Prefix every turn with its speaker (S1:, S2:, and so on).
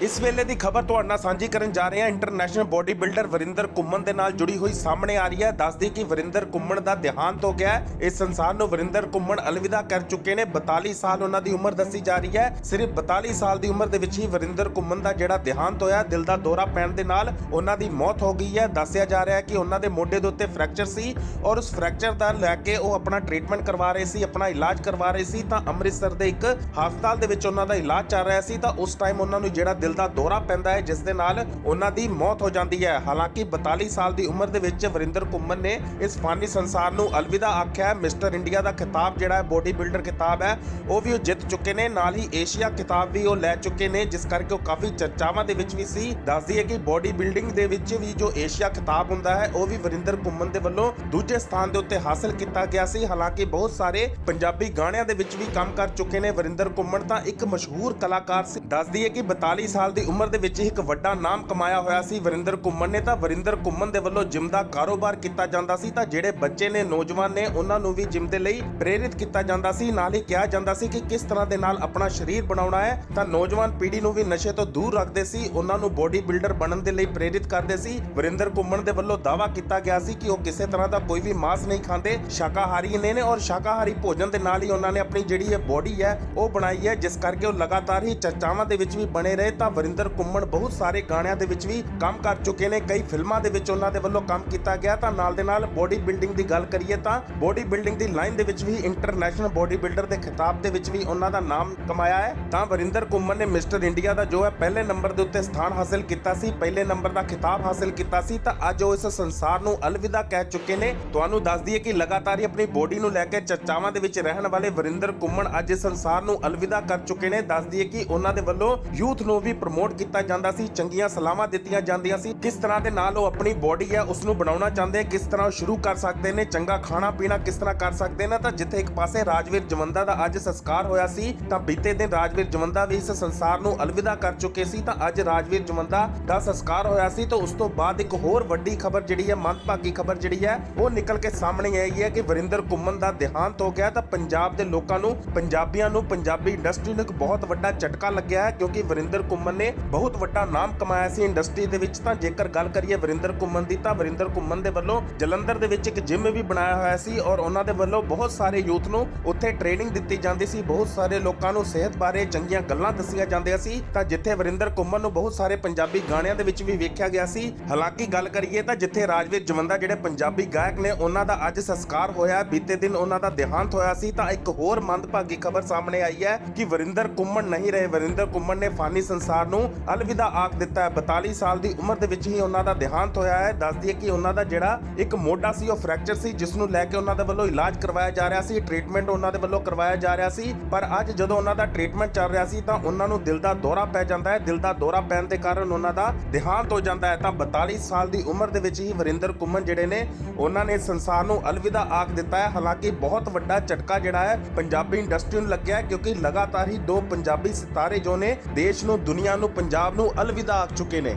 S1: ਇਸ ਵੇਲੇ ਦੀ ਖਬਰ ਤੁਹਾਡੇ ਨਾਲ ਸਾਂਝੀ ਕਰਨ ਜਾ ਰਹੇ ਹਾਂ। International body builder Varinder Ghuman ਦੇ ਨਾਲ ਜੁੜੀ ਹੋਈ ਸਾਹਮਣੇ ਆ ਰਹੀ ਹੈ। ਦੱਸਦੀ ਕਿ ਵਰਿੰਦਰ ਕੁੰਮਨ ਦਾ ਦੇਹਾਂਤ ਹੋ ਗਿਆ ਹੈ। ਇਸ ਸੰਸਾਰ ਨੂੰ ਵਰਿੰਦਰ ਕੁੰਮਨ ਅਲਵਿਦਾ ਕਰ ਚੁੱਕੇ ਨੇ। 42 ਸਾਲ ਉਹਨਾਂ ਦੀ ਉਮਰ ਦੱਸੀ ਜਾ ਰਹੀ ਹੈ। ਸਿਰਫ 42 ਸਾਲ ਦੀ ਉਮਰ ਦੇ ਵਿੱਚ ਹੀ ਵਰਿੰਦਰ ਕੁੰਮਨ ਦਾ ਜਿਹੜਾ ਦੇਹਾਂਤ ਹੋਇਆ, ਦਿਲ ਦਾ ਦੌਰਾ ਪੈਣ ਦੇ ਨਾਲ ਉਹਨਾਂ ਦੀ ਮੌਤ ਹੋ ਗਈ ਹੈ। ਦੱਸਿਆ ਜਾ ਰਿਹਾ ਹੈ ਕਿ ਉਹਨਾਂ ਦੇ ਮੋਢੇ ਦੇ ਉੱਤੇ ਫ੍ਰੈਕਚਰ ਸੀ ਔਰ ਉਸ ਫ੍ਰੈਕਚਰ ਦਾ ਲੈ ਕੇ ਉਹ ਆਪਣਾ ਟ੍ਰੀਟਮੈਂਟ ਕਰਵਾ ਰਹੇ ਸੀ, ਆਪਣਾ ਇਲਾਜ ਕਰਵਾ ਰਹੇ ਸੀ। ਤਾਂ ਅੰਮ੍ਰਿਤਸਰ ਦੇ ਇੱਕ ਹਸਪਤਾਲ ਦੇ ਵਿੱਚ ਉਹਨਾਂ ਦਾ ਇਲਾਜ ਚੱਲ ਰਿਹਾ ਸੀ। ਤਾਂ ਉਸ ਟਾਈਮ ਉਹਨਾਂ ਨੂੰ ਜਿਹੜਾ ਦਿਲ ਦਾ ਦੌਰਾ ਪੈਂਦਾ ਹੈ, ਜਿਸ ਦੇ ਨਾਲ ਉਹਨਾਂ ਦੀ ਮੌਤ ਹੋ ਜਾਂਦੀ ਹੈ। ਹਾਲਾਂਕਿ 42 ਸਾਲ ਦੀ ਉਮਰ ਦੇ ਵਿੱਚ ਵਰਿੰਦਰ ਕੁੰਮਨ ਨੇ ਇਸ ਫਾਨੀ ਸੰਸਾਰ ਨੂੰ ਅਲਵਿਦਾ ਆਖਿਆ ਮਿਸਟਰ ਇੰਡੀਆ ਦਾ ਖਿਤਾਬ ਜਿਹੜਾ ਹੈ ਬੋਡੀ ਬਿਲਡਰ ਖਿਤਾਬ ਹੈ, ਉਹ ਵੀ ਉਹ ਜਿੱਤ ਚੁੱਕੇ ਨੇ। ਨਾਲ ਹੀ ਏਸ਼ੀਆ ਖਿਤਾਬ ਵੀ ਉਹ ਲੈ ਚੁੱਕੇ ਨੇ, ਜਿਸ ਕਰਕੇ ਉਹ ਕਾਫੀ ਚਰਚਾਵਾਂ ਦੇ ਵਿੱਚ ਵੀ ਸੀ। ਦੱਸਦੀ ਹੈ ਕਿ ਬੋਡੀ ਬਿਲਡਿੰਗ ਦੇ ਵਿੱਚ ਵੀ ਜੋ ਏਸ਼ੀਆ ਖਿਤਾਬ ਹੁੰਦਾ ਹੈ, ਉਹ ਵੀ ਵਰਿੰਦਰ ਕੁੰਮਨ ਦੇ ਵੱਲੋਂ ਦੂਜੇ ਸਥਾਨ ਦੇ ਉੱਤੇ ਹਾਸਲ ਕੀਤਾ ਗਿਆ ਸੀ। ਹਾਲਾਂਕਿ ਬਹੁਤ ਸਾਰੇ ਪੰਜਾਬੀ ਗਾਣਿਆਂ ਦੇ ਵਿੱਚ ਵੀ ਕੰਮ ਕਰ ਚੁੱਕੇ ਨੇ ਵਰਿੰਦਰ ਕੁੰਮਨ ਤਾਂ ਇੱਕ ਮਸ਼ਹੂਰ ਕਲਾਕਾਰ ਸੀ। ਦੱਸਦੀ ਹੈ ਕਿ 42 ਸਾਲ ਸਾਲ ਦੀ ਉਮਰ ਦੇ ਵਿੱਚ ਹੀ ਇੱਕ ਵੱਡਾ ਨਾਮ ਕਮਾਇਆ ਹੋਇਆ ਸੀ ਵਰਿੰਦਰ ਕੁੰਮਨ ਨੇ। ਤਾਂ ਵਰਿੰਦਰ ਕੁੰਮਨ ਦੇ ਵੱਲੋਂ ਜਿਮ ਦਾ ਕਾਰੋਬਾਰ ਕੀਤਾ ਜਾਂਦਾ ਸੀ। ਤਾਂ ਜਿਹੜੇ ਬੱਚੇ ਨੇ, ਨੌਜਵਾਨ ਨੇ, ਉਹਨਾਂ ਨੂੰ ਵੀ ਜਿਮ ਦੇ ਲਈ ਪ੍ਰੇਰਿਤ ਕੀਤਾ ਜਾਂਦਾ ਸੀ। ਨਾਲ ਹੀ ਕਿਹਾ ਜਾਂਦਾ ਸੀ ਕਿ ਕਿਸ ਤਰ੍ਹਾਂ ਦੇ ਨਾਲ ਆਪਣਾ ਸਰੀਰ ਬਣਾਉਣਾ ਹੈ। ਤਾਂ ਨੌਜਵਾਨ ਪੀੜ੍ਹੀ ਨੂੰ ਵੀ ਨਸ਼ੇ ਤੋਂ ਦੂਰ ਰੱਖਦੇ ਸੀ। ਉਹਨਾਂ ਨੂੰ ਬੋਡੀ ਬਿਲਡਰ ਬਣਨ ਦੇ ਲਈ ਪ੍ਰੇਰਿਤ ਕਰਦੇ ਸੀ। ਵਰਿੰਦਰ ਘੁੰਮਣ ਦੇ ਵੱਲੋਂ ਦਾਵਾ ਕੀਤਾ ਗਿਆ ਸੀ ਕਿ ਉਹ ਕਿਸੇ ਤਰ੍ਹਾਂ ਦਾ ਕੋਈ ਵੀ ਮਾਸ ਨਹੀਂ ਖਾਂਦੇ। ਸ਼ਾਕਾਹਾਰੀ ਨੇ ਨੇ ਔਰ ਸ਼ਾਕਾਹਾਰੀ ਭੋਜਨ ਦੇ ਨਾਲ ਹੀ ਉਹਨਾਂ ਨੇ ਆਪਣੀ ਜਿਹੜੀ ਇਹ ਬੋਡੀ ਹੈ, ਉਹ ਬਣਾਈ ਹੈ। ਜਿਸ ਕਰਕੇ ਉਹ ਲਗਾਤਾਰ ਹੀ ਚਰਚਾਵਾਂ ਦੇ ਵਿੱਚ ਵੀ ਬਣੇ ਰਹੇ। ਤਾਂ ਵਰਿੰਦਰ ਕੁੰਮਨ ਬਹੁਤ ਸਾਰੇ ਗਾਣਿਆਂ ਦੇ ਵਿੱਚ ਵੀ ਕੰਮ ਕਰ ਚੁੱਕੇ ਨੇ। ਕਈ ਫਿਲਮਾਂ ਦੇ ਵਿੱਚ ਉਹਨਾਂ ਦੇ ਵੱਲੋਂ ਕੰਮ ਕੀਤਾ ਗਿਆ। ਤਾਂ ਨਾਲ ਦੇ ਨਾਲ ਬੋਡੀ ਬਿਲਡਿੰਗ ਦੀ ਗੱਲ ਕਰੀਏ ਤਾਂ ਬੋਡੀ ਬਿਲਡਿੰਗ ਦੀ ਲਾਈਨ ਦੇ ਵਿੱਚ ਵੀ ਇੰਟਰਨੈਸ਼ਨਲ ਬੋਡੀ ਬਿਲਡਰ ਦੇ ਖਿਤਾਬ ਦੇ ਵਿੱਚ ਵੀ ਉਹਨਾਂ ਦਾ ਨਾਮ ਕਮਾਇਆ ਹੈ। ਤਾਂ ਵਰਿੰਦਰ ਕੁੰਮਨ ਨੇ ਮਿਸਟਰ ਇੰਡੀਆ ਦਾ ਜੋ ਹੈ ਪਹਿਲੇ ਨੰਬਰ ਦੇ ਉੱਤੇ ਸਥਾਨ ਹਾਸਲ ਕੀਤਾ ਸੀ, ਪਹਿਲੇ ਨੰਬਰ ਦਾ ਖਿਤਾਬ ਹਾਸਲ ਕੀਤਾ ਸੀ। ਤਾਂ ਅੱਜ ਉਹ ਇਸ ਸੰਸਾਰ ਨੂੰ ਅਲਵਿਦਾ ਕਹਿ ਚੁੱਕੇ ਨੇ। ਤੁਹਾਨੂੰ ਦੱਸ ਦਈਏ ਕਿ ਲਗਾਤਾਰ ਹੀ ਆਪਣੀ ਬੋਡੀ ਨੂੰ ਲੈ ਕੇ ਚਰਚਾਵਾਂ ਦੇ ਵਿੱਚ ਰਹਿਣ ਵਾਲੇ ਵਰਿੰਦਰ ਕੁੰਮਨ ਅੱਜ ਸੰਸਾਰ ਨੂੰ ਅਲਵਿਦਾ ਕਰ ਚੁੱਕੇ ਨੇ। ਦੱਸ ਦਈਏ ਕਿ ਉਹਨਾਂ ਦੇ ਵੱਲੋਂ ਯੂਥ ਨੂੰ ਵੀ ਪ੍ਰਮੋਟ ਕੀਤਾ ਜਾਂਦਾ ਸੀ, ਚੰਗੀਆਂ ਸਲਾਹਾਂ ਦਿੱਤੀਆਂ ਜਾਂਦੀਆਂ ਸੀ। ਕਿਸ ਤਰ੍ਹਾਂ ਦੇ ਨਾਲ ਉਹ ਆਪਣੀ ਬੋਡੀ ਹੈ ਉਸ ਨੂੰ ਬਣਾਉਣਾ ਚਾਹੁੰਦੇ ਕਿਸ ਤਰ੍ਹਾਂ ਉਹ ਸ਼ੁਰੂ ਕਰ ਸਕਦੇ ਨੇ, ਚੰਗਾ ਖਾਣਾ ਪੀਣਾ ਕਿਸ ਤਰ੍ਹਾਂ ਕਰ ਸਕਦੇ ਨੇ, ਤਾਂ ਜਿੱਥੇ ਇੱਕ ਪਾਸੇ ਰਾਜਵੀਰ ਜਵੰਦਾ ਦਾ ਅੱਜ ਸੰਸਕਾਰ ਹੋਇਆ ਸੀ, ਤਾਂ ਬੀਤੇ ਦਿਨ ਰਾਜਵੀਰ ਜਵੰਦਾ ਵੀ ਇਸ ਸੰਸਾਰ ਨੂੰ ਅਲਵਿਦਾ ਕਰ ਚੁੱਕੇ ਸੀ, ਤਾਂ ਅੱਜ ਰਾਜਵੀਰ ਜਵੰਦਾ ਦਾ ਸੰਸਕਾਰ ਹੋਇਆ ਸੀ, ਤਾਂ ਉਸ ਤੋਂ ਬਾਅਦ ਇੱਕ ਹੋਰ ਵੱਡੀ ਖਬਰ ਜਿਹੜੀ ਹੈ, ਮੰਦਭਾਗੀ ਖਬਰ ਜਿਹੜੀ ਹੈ, ਉਹ ਨਿਕਲ ਕੇ ਸਾਹਮਣੇ ਆਈ ਹੈ ਕਿ ਵਰਿੰਦਰ ਕੁੰਮਨ ਦਾ ਦੇਹਾਂਤ ਹੋ ਗਿਆ, ਤਾਂ ਪੰਜਾਬ ਦੇ ਲੋਕਾਂ ਨੂੰ, ਪੰਜਾਬੀਆਂ ਨੂੰ, ਪੰਜਾਬੀ ਇੰਡਸਟਰੀ ਨੂੰ ਇੱਕ ਬਹੁਤ ਵੱਡਾ ਝਟਕਾ ਲੱਗਿਆ ਹੈ, ਕਿਉਂਕਿ ਵਰਿੰਦਰ ਕੁੰਮਨ ਨੇ ਬਹੁਤ ਵੱਡਾ ਨਾਮ ਕਮਾਇਆ ਸੀ ਇੰਡਸਟਰੀ ਦੇ ਵਿੱਚ। ਤਾਂ ਜੇਕਰ ਗੱਲ ਕਰੀਏ ਵਰਿੰਦਰ ਘੁੰਮਣ ਦੀ, ਤਾਂ ਵਰਿੰਦਰ ਕੁੰਮਨ ਦੇ ਵੱਲੋਂ ਜਲੰਧਰ ਦੇ ਵਿੱਚ ਇੱਕ ਜਿਮ ਵੀ ਬਣਾਇਆ ਹੋਇਆ ਸੀ ਔਰ ਉਹਨਾਂ ਦੇ ਵੱਲੋਂ ਬਹੁਤ ਸਾਰੇ ਯੂਥ ਨੂੰ ਉੱਥੇ ਟ੍ਰੇਨਿੰਗ ਦਿੱਤੀ ਜਾਂਦੀ ਸੀ। ਬਹੁਤ ਸਾਰੇ ਲੋਕਾਂ ਨੂੰ ਸਿਹਤ ਬਾਰੇ ਚੰਗੀਆਂ ਗੱਲਾਂ ਦੱਸੀਆਂ ਜਾਂਦੀਆਂ ਸੀ। ਤਾਂ ਜਿੱਥੇ ਵਰਿੰਦਰ ਕੁੰਮਨ ਨੂੰ ਬਹੁਤ ਸਾਰੇ ਪੰਜਾਬੀ ਗਾਣਿਆਂ ਦੇ ਵਿੱਚ ਵੀ ਵੇਖਿਆ ਗਿਆ ਸੀ। ਹਾਲਾਂਕਿ ਗੱਲ ਕਰੀਏ ਤਾਂ ਜਿੱਥੇ ਰਾਜਵੀਰ ਜਵੰਦਾ ਜਿਹੜੇ ਪੰਜਾਬੀ ਗਾਇਕ ਨੇ, ਉਹਨਾਂ ਦਾ ਅੱਜ ਸੰਸਕਾਰ ਹੋਇਆ। ਬੀਤੇ ਦਿਨ ਉਹਨਾਂ ਦਾ ਦੇਹਾਂਤ ਹੋਇਆ ਸੀ। ਤਾਂ ਇੱਕ ਹੋਰ ਮੰਦਭਾਗੀ ਖਬਰ ਸਾਹਮਣੇ ਆਈ ਹੈ ਕਿ ਵਰਿੰਦਰ ਘੁੰਮਣ ਨਹੀਂ ਰਹੇ। ਵਰਿੰਦਰ ਘੁੰਮਣ ਨੇ ਫਾਨੀ ਸੰਸਾਰ ਸੰਸਾਰ ਨੂੰ ਅਲਵਿਦਾ ਆਖ ਦਿੱਤਾ ਹੈ। 42 ਸਾਲ ਦੀ ਉਮਰ ਦੇ ਵਿੱਚ ਹੀ ਉਹਨਾਂ ਦਾ ਦੇਹਾਂਤ ਹੋਇਆ ਹੈ। ਦੱਸ ਦਈਏ ਕਿ ਉਹਨਾਂ ਦਾ ਜਿਹੜਾ ਇੱਕ ਮੋਢਾ ਸੀ, ਉਹ ਫ੍ਰੈਕਚਰ ਸੀ, ਜਿਸ ਨੂੰ ਲੈ ਕੇ ਉਹਨਾਂ ਦੇ ਵੱਲੋਂ ਇਲਾਜ ਕਰਵਾਇਆ ਜਾ ਰਿਹਾ ਸੀ, ਟ੍ਰੀਟਮੈਂਟ ਉਹਨਾਂ ਦੇ ਵੱਲੋਂ ਕਰਵਾਇਆ ਜਾ ਰਿਹਾ ਸੀ। ਪਰ ਅੱਜ ਜਦੋਂ ਉਹਨਾਂ ਦਾ ਟ੍ਰੀਟਮੈਂਟ ਚੱਲ ਰਿਹਾ ਸੀ, ਤਾਂ ਉਹਨਾਂ ਨੂੰ ਦਿਲ ਦਾ ਦੌਰਾ ਪੈ ਜਾਂਦਾ ਹੈ। ਦਿਲ ਦਾ ਦੌਰਾ ਪੈਣ ਦੇ ਕਾਰਨ ਉਹਨਾਂ ਦਾ ਦੇਹਾਂਤ ਹੋ ਜਾਂਦਾ ਹੈ। ਤਾਂ 42 ਸਾਲ ਦੀ ਉਮਰ ਦੇ ਵਿੱਚ ਹੀ ਵਰਿੰਦਰ ਕੁੰਮਨ ਜਿਹੜੇ ਨੇ, ਉਹਨਾਂ ਨੇ ਸੰਸਾਰ ਨੂੰ ਅਲਵਿਦਾ ਆਖ ਦਿੱਤਾ ਹੈ। ਹਾਲਾਂਕਿ ਬਹੁਤ ਵੱਡਾ ਝਟਕਾ ਜਿਹੜਾ ਹੈ, ਪੰਜਾਬੀ ਇੰਡਸਟਰੀ ਨੂੰ ਲੱਗਿਆ ਹੈ, ਕਿਉਂਕਿ ਲਗਾਤਾਰ ਹੀ ਦੋ ਪੰਜਾਬੀ ਸਿਤਾਰੇ ਜੋ ਨੇ, ਦੇਸ਼ ਨੂੰ, ਦੁਨੀਆ ਦੁਨੀਆ ਨੂੰ ਪੰਜਾਬ ਨੂੰ ਅਲਵਿਦਾ ਆਖ ਚੁੱਕੇ ਨੇ।